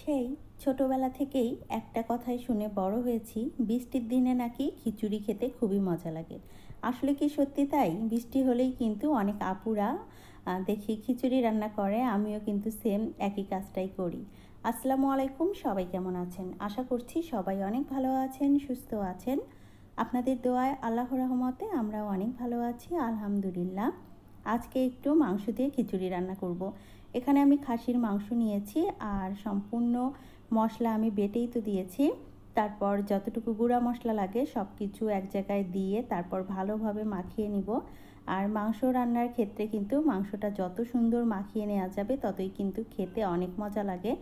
সেই ছোটবেলা থেকেই একটা কথাই শুনে বড় হয়েছি, বৃষ্টির দিনে নাকি খিচুড়ি খেতে খুবই মজা লাগে। আসলে কি সত্যি তাই? বৃষ্টি হলেই কিন্তু অনেক আপুরা দেখি খিচুড়ি রান্না করে, আমিও কিন্তু সেম একই কাজটাই করি। আসসালামু আলাইকুম, সবাই কেমন আছেন? আশা করছি সবাই অনেক ভালো আছেন, সুস্থ আছেন। আপনাদের দোয়ায় আল্লাহ রহমতে আমরাও অনেক ভালো আছি, আলহামদুলিল্লাহ। আজকে একটু মাংস দিয়ে খিচুড়ি রান্না করব। এখানে আমি খাসির মাংস নিয়েছি আর সম্পূর্ণ মশলা আমি বেটেই তো দিয়েছি। তারপর যতটুকু গুঁড়া মশলা লাগে সব কিছু এক জায়গায় দিয়ে তারপর ভালোভাবে মাখিয়ে নিব। আর মাংস রান্নার ক্ষেত্রে কিন্তু মাংসটা যত সুন্দর মাখিয়ে নেওয়া যাবে ততই কিন্তু খেতে অনেক মজা লাগে।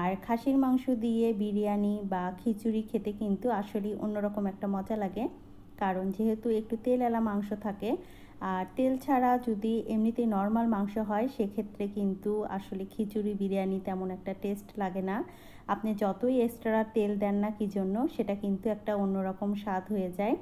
আর খাসির মাংস দিয়ে বিরিয়ানি বা খিচুড়ি খেতে কিন্তু আসলেই অন্যরকম একটা মজা লাগে। কারণ যেহেতু একটু তেলওয়ালা মাংস থাকে, আর তেল ছাড়া যদি এমনিতে নর্মাল মাংস হয়, সেক্ষেত্রে কিন্তু আসলে খিচুড়ি, বিরিয়ানি তেমন একটা টেস্ট লাগে না। আপনি যতই এক্সট্রা তেল দেন না কি জন্য, সেটা কিন্তু একটা অন্যরকম স্বাদ হয়ে যায়।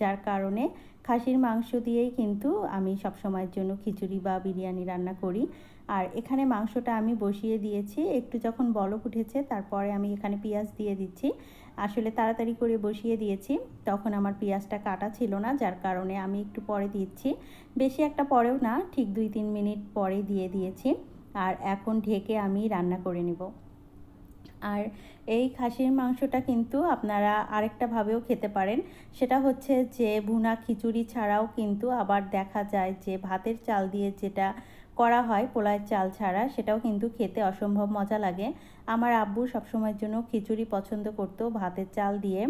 যার কারণে খাসির মাংস দিয়েই কিন্তু আমি সবসময়ের জন্য খিচুড়ি বা বিরিয়ানি রান্না করি। আর এখানে মাংসটা আমি বসিয়ে দিয়েছি। একটু যখন বলক উঠেছে, তারপরে আমি এখানে পেঁয়াজ দিয়ে দিচ্ছি। আসলে তাড়াতাড়ি করে বসিয়ে দিয়েছি। তখন আমার পেঁয়াজটা কাটা ছিল না, যার কারণে আমি একটু পরে দিচ্ছি। বেশি একটা পরেও না, ঠিক দুই তিন মিনিট পরে দিয়ে দিয়েছি। আর এখন ঢেকে আমি রান্না করে নেব। আর এই খাসির মাংসটা কিন্তু আপনারা আরেকটাভাবেও খেতে পারেন। সেটা হচ্ছে যে ভুনা খিচুড়ি ছাড়াও কিন্তু আবার দেখা যায় যে ভাতের চাল দিয়ে যেটা করা হয় পোলায়ের চাল ছাড়া, সেটাও কিন্তু খেতে অসম্ভব মজা লাগে। আমার আব্বু সবসময়ের জন্য খিচুড়ি পছন্দ করতো ভাতের চাল দিয়ে।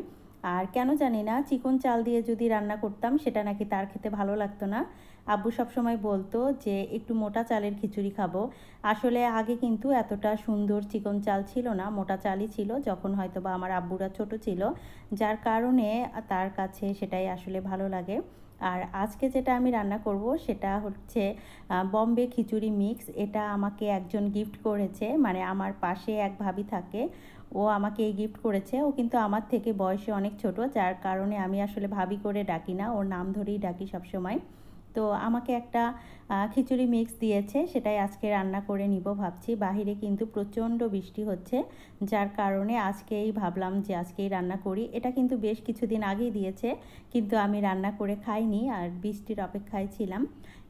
আর কেন জানি না, চিকন চাল দিয়ে যদি রান্না করতাম, সেটা নাকি তার খেতে ভালো লাগতো না। আব্বু সবসময় বলতো যে, একটু মোটা চালের খিচুড়ি খাব। আসলে আগে কিন্তু এতটা সুন্দর চিকন চাল ছিল না, মোটা চালই ছিল, যখন হয়তো বা আমার আব্বুরা ছোট ছিল। যার কারণে তার কাছে সেটাই আসলে ভালো লাগে। আর আজকে যেটা আমি রান্না করব সেটা হচ্ছে বম্বে খিচুড়ি মিক্স এটা আমাকে একজন গিফট করেছে মানে আমার পাশে এক ভাবি থাকে। ও আমাকে এই গিফট করেছে। ও কিন্তু আমার থেকে বয়সে অনেক ছোট, যার কারণে আমি আসলে ভাবি করে ডাকি না। ওর নাম ধরেই ডাকি সবসময়। তো আমাকে একটা খিচুড়ি মিক্স দিয়েছে, সেটাই আজকে রান্না করে নিব ভাবছি। বাহিরে কিন্তু প্রচণ্ড বৃষ্টি হচ্ছে, যার কারণে আজকেই ভাবলাম যে আজকেই রান্না করি। এটা কিন্তু বেশ কিছুদিন আগেই দিয়েছে, কিন্তু আমি রান্না করে খাইনি আর বৃষ্টির অপেক্ষায় ছিলাম।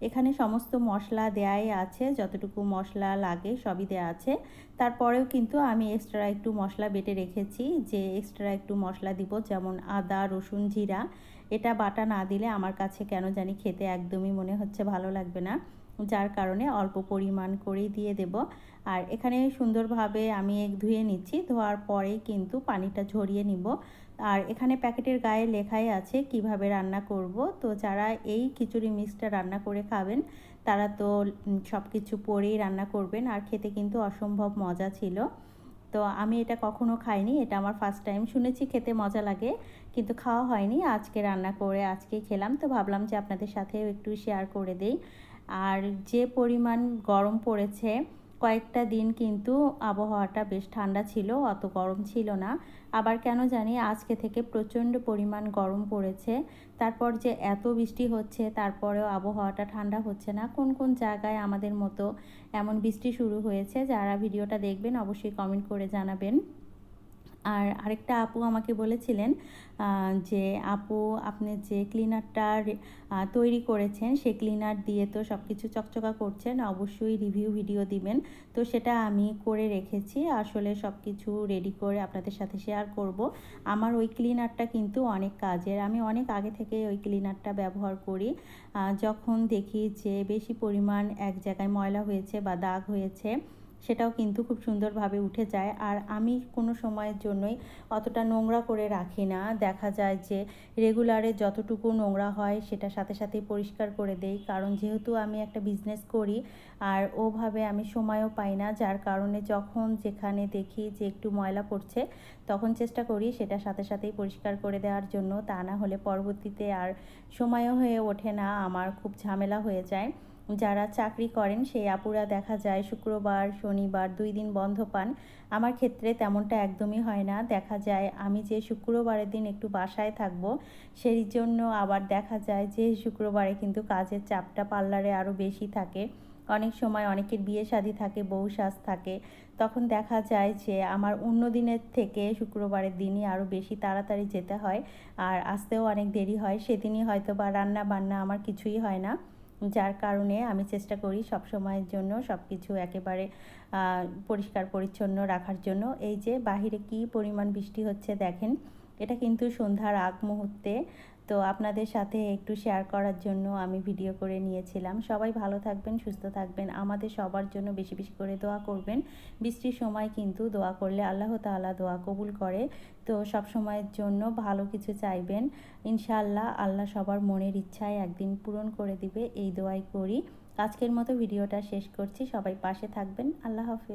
এখানে সমস্ত মশলা দেয়াই আছে, যতটুকু মশলা লাগে সবই দেওয়া আছে। তারপরেও কিন্তু আমি এক্সট্রা একটু মশলা বেটে রেখেছি, যে এক্সট্রা একটু মশলা দিব, যেমন আদা, রসুন, জিরা। এটা বাটা না দিলে আমার কাছে কেন জানি খেতে একদমই মনে হচ্ছে ভালো লাগবে না। যার কারণে অল্প পরিমাণ করেই দিয়ে দেব। আর এখানে সুন্দরভাবে আমি ধুয়ে নিচ্ছি। ধোয়ার পরেই কিন্তু পানিটা ঝরিয়ে নিব। আর এখানে প্যাকেটের গায়ে লেখাই আছে কীভাবে রান্না করব। তো যারা এই খিচুড়ি মিক্সটা রান্না করে খাবেন, তারা তো সব কিছু পরেই রান্না করবেন। আর খেতে কিন্তু অসম্ভব মজা ছিল। তো আমি এটা কখনো খাইনি, এটা আমার ফার্স্ট টাইম শুনেছি খেতে মজা লাগে, কিন্তু খাওয়া হয়নি। আজকে রান্না করে আজকে খেলাম, তো ভাবলাম যে আপনাদের সাথেও একটু শেয়ার করে দেই। আর যে পরিমাণ গরম পড়েছে কয়েকটা দিন কিন্তু আবহাওয়াটা বেশ ঠান্ডা ছিল, অত গরম ছিল না। আবার কেন জানি আজকে থেকে প্রচণ্ড পরিমাণ গরম পড়েছে। তারপর যে এত বৃষ্টি হচ্ছে, তারপরেও আবহাওয়াটা ঠান্ডা হচ্ছে না। কোন কোন জায়গায় আমাদের মতো এমন বৃষ্টি শুরু হয়েছে, যারা ভিডিওটা দেখবেন অবশ্যই কমেন্ট করে জানাবেন। আর আরেকটা আপু আমাকে বলেছিলেন যে আপু আপনি যে ক্লিনারটা তৈরি করেছেন, সে ক্লিনার দিয়ে তো সব কিছু চকচকা করছেন, অবশ্যই রিভিউ ভিডিও দিবেন। তো সেটা আমি করে রেখেছি, আসলে সব কিছু রেডি করে আপনাদের সাথে শেয়ার করব। আমার ওই ক্লিনারটা কিন্তু অনেক কাজের, আমি অনেক আগে থেকে ওই ক্লিনারটা ব্যবহার করি। যখন দেখি যে বেশি পরিমাণ এক জায়গায় ময়লা হয়েছে বা দাগ হয়েছে সেটাও কিন্তু খুব সুন্দরভাবে উঠে যায়। আর আমি কোনো সময়ের জন্যই অতটা নোংরা করে রাখি না। দেখা যায় যে রেগুলারে যতটুকু নোংরা হয় সেটা সাথে সাথেই পরিষ্কার করে দেই। কারণ যেহেতু আমি একটা বিজনেস করি আর ওভাবে আমি সময়ও পাই না, যার কারণে যখন যেখানে দেখি যে একটু ময়লা পড়ছে তখন চেষ্টা করি সেটা সাথে সাথেই পরিষ্কার করে দেওয়ার জন্য। তা না হলে পরবর্তীতে আর সময়ও হয়ে ওঠে না, আমার খুব ঝামেলা হয়ে যায়। যারা চাকরি করেন, সেই আপুরা দেখা যায় শুক্রবার, শনিবার দুই দিন বন্ধ পান। আমার ক্ষেত্রে তেমনটা একদমই হয় না। দেখা যায় আমি যে শুক্রবারের দিন একটু বাসায় থাকব, সেই জন্য আবার দেখা যায় যে শুক্রবারে কিন্তু কাজের চাপটা পার্লারে আরও বেশি থাকে। অনেক সময় অনেকের বিয়ে শাদি থাকে, বউ সাজ থাকে। তখন দেখা যায় যে আমার অন্য দিনের থেকে শুক্রবারের দিনই আরও বেশি তাড়াতাড়ি যেতে হয়, আর আসতেও অনেক দেরি হয়। সেদিনই হয়তো বা রান্না বান্না আমার কিছুই হয় না। যার কারণে আমি চেষ্টা করি সব সময়ের জন্য সব কিছু একেবারে পরিষ্কার পরিচ্ছন্ন রাখার জন্য। এই যে বাহিরে কি পরিমাণ বৃষ্টি হচ্ছে দেখেন, এটা কিন্তু সন্ধ্যার আগ মুহূর্তে তো আপনাদের সাথে একটু শেয়ার করার জন্য আমি ভিডিও করে নিয়েছিলাম। সবাই ভালো থাকবেন, সুস্থ থাকবেন। আমাদের সবার জন্য বেশি বেশি করে দোয়া করবেন। বৃষ্টির সময় কিন্তু দোয়া করলে আল্লাহ তাআলা দোয়া কবুল করে। তো সব সময়ের জন্য ভালো কিছু চাইবেন। ইনশাআল্লাহ আল্লাহ সবার মনের ইচ্ছায় একদিন পূরণ করে দিবে। এই দোয়াই করি। আজকের মতো ভিডিওটা শেষ করছি। সবাই পাশে থাকবেন। আল্লাহ হাফিজ।